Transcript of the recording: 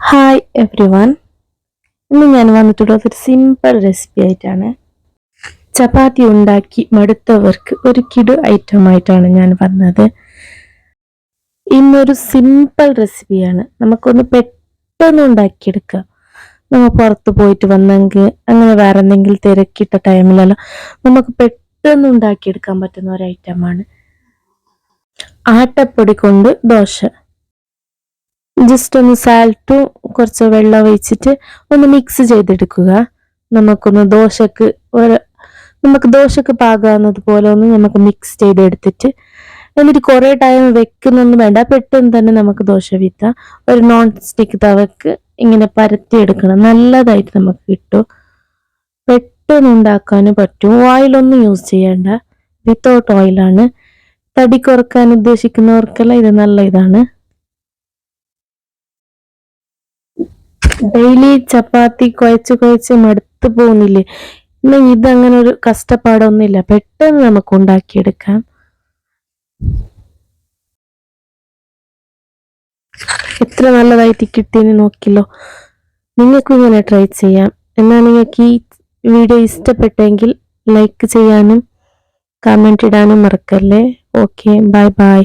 Hi every one ഇന്ന് ഞാൻ വന്നിട്ടുള്ളത് ഒരു സിമ്പിൾ റെസിപ്പി ആയിട്ടാണ്. ചപ്പാത്തി ഉണ്ടാക്കി മടുത്തവർക്ക് ഒരു കിടു ഐറ്റം ആയിട്ടാണ് ഞാൻ വന്നത്. ഇന്നൊരു സിമ്പിൾ റെസിപ്പിയാണ് നമുക്കൊന്ന് പെട്ടെന്ന് ഉണ്ടാക്കിയെടുക്കാം. നമ്മൾ പുറത്ത് പോയിട്ട് വന്നെങ്കിൽ അങ്ങനെ വേറെ എന്തെങ്കിലും തിരക്കിട്ട ടൈമിലെല്ലാം നമുക്ക് പെട്ടെന്ന് ഉണ്ടാക്കിയെടുക്കാൻ പറ്റുന്ന ഒരു ഐറ്റമാണ് ആട്ടപ്പൊടി കൊണ്ട് ദോശ. ജസ്റ്റ് ഒന്ന് സാൽട്ടും കുറച്ച് വെള്ളം ഒഴിച്ചിട്ട് ഒന്ന് മിക്സ് ചെയ്തെടുക്കുക. നമുക്കൊന്ന് ദോശക്ക് ഒരു നമുക്ക് ദോശക്ക് പാകാവുന്നത് പോലെ ഒന്ന് നമുക്ക് മിക്സ് ചെയ്തെടുത്തിട്ട് എന്നിട്ട് കുറേ ടൈം വെക്കുന്നൊന്നും വേണ്ട. പെട്ടെന്ന് തന്നെ നമുക്ക് ദോശ വീത്താം ഒരു നോൺ സ്റ്റിക്ക് തവക്ക് ഇങ്ങനെ പരത്തിയെടുക്കണം. നല്ലതായിട്ട് നമുക്ക് കിട്ടും. പെട്ടെന്ന് ഉണ്ടാക്കാനും പറ്റും. ഓയിലൊന്നും യൂസ് ചെയ്യണ്ട. വിത്തൗട്ട് ഓയിലാണ് തടി കുറയ്ക്കാൻ ഉദ്ദേശിക്കുന്നവർക്കെല്ലാം ഇത് നല്ല ഇതാണ്. ഡെയിലി ചപ്പാത്തി കുഴച്ച് കുഴച്ച് മടുത്ത് പോകുന്നില്ലേ ഇന്ന് ഇതങ്ങനെ ഒരു കഷ്ടപ്പാടൊന്നുമില്ല. പെട്ടെന്ന് നമുക്ക് ഉണ്ടാക്കിയെടുക്കാം. എത്ര നല്ലതായിട്ട് കിട്ടിയെന്ന് നോക്കില്ലോ. നിങ്ങൾക്കും ഇങ്ങനെ ട്രൈ ചെയ്യാം. എന്നാൽ നിങ്ങൾക്ക് ഈ വീഡിയോ ഇഷ്ടപ്പെട്ടെങ്കിൽ ലൈക്ക് ചെയ്യാനും കമന്റ് ഇടാനും മറക്കല്ലേ? Okay bye bye.